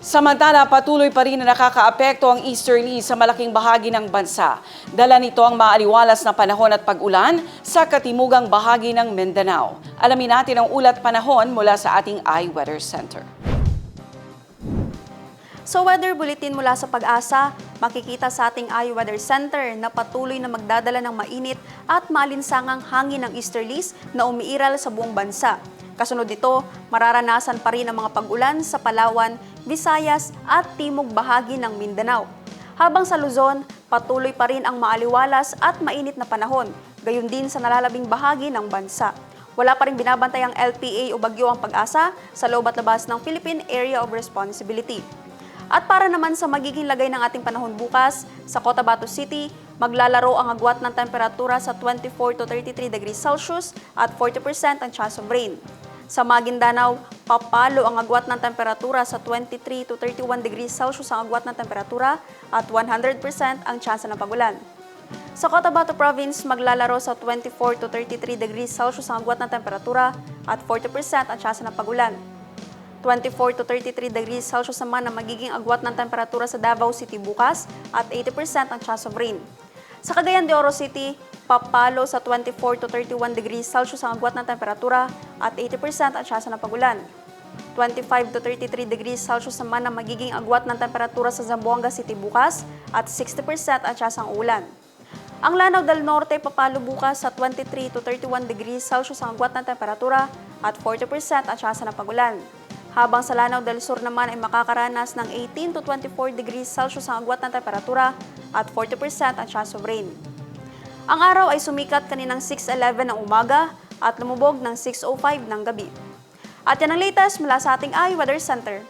Samantala, patuloy pa rin na nakakaapekto ang easterly sa malaking bahagi ng bansa. Dala nito ang maaliwalas na panahon at pag-ulan sa katimugang bahagi ng Mindanao. Alamin natin ang ulat panahon mula sa ating iWeather Center. Sa weather bulletin mula sa pag-asa, makikita sa ating iWeather Center na patuloy na magdadala ng mainit at malinsangang hangin ng easterlies na umiiral sa buong bansa. Kasunod nito, mararanasan pa rin ang mga pag-ulan sa Palawan, Visayas at timog bahagi ng Mindanao. Habang sa Luzon, patuloy pa rin ang maaliwalas at mainit na panahon, gayon din sa nalalabing bahagi ng bansa. Wala pa rin binabantay ang LPA o bagyo ang pag-asa sa loob at labas ng Philippine Area of Responsibility. At para naman sa magiging lagay ng ating panahon bukas, sa Cotabato City, maglalaro ang agwat ng temperatura sa 24 to 33 degrees Celsius at 40% ang chance of rain. Sa Maguindanao, papalo ang agwat ng temperatura sa 23 to 31 degrees Celsius ang agwat ng temperatura at 100% ang chance ng pagulan. Sa Cotabato Province, maglalaro sa 24 to 33 degrees Celsius ang agwat ng temperatura at 40% ang chance ng pagulan. 24 to 33 degrees Celsius naman ang magiging agwat ng temperatura sa Davao City bukas at 80% ang chance of rain. Sa Cagayan de Oro City, papalo sa 24 to 31 degrees Celsius ang agwat ng temperatura at 80% ang chance ng pagulan. 25 to 33 degrees Celsius naman ang magiging agwat ng temperatura sa Zamboanga City bukas at 60% ang chance ng ulan. Ang Lanao del Norte papalo bukas sa 23 to 31 degrees Celsius ang agwat ng temperatura at 40% ang chance ng pagulan. Habang sa Lanao del Sur naman ay makakaranas ng 18 to 24 degrees Celsius ang agwat ng temperatura at 40% ang chance of rain. Ang araw ay sumikat kaninang 6.11 ng umaga at lumubog ng 6.05 ng gabi. At yan ang latest mula sa ating iWeather Center.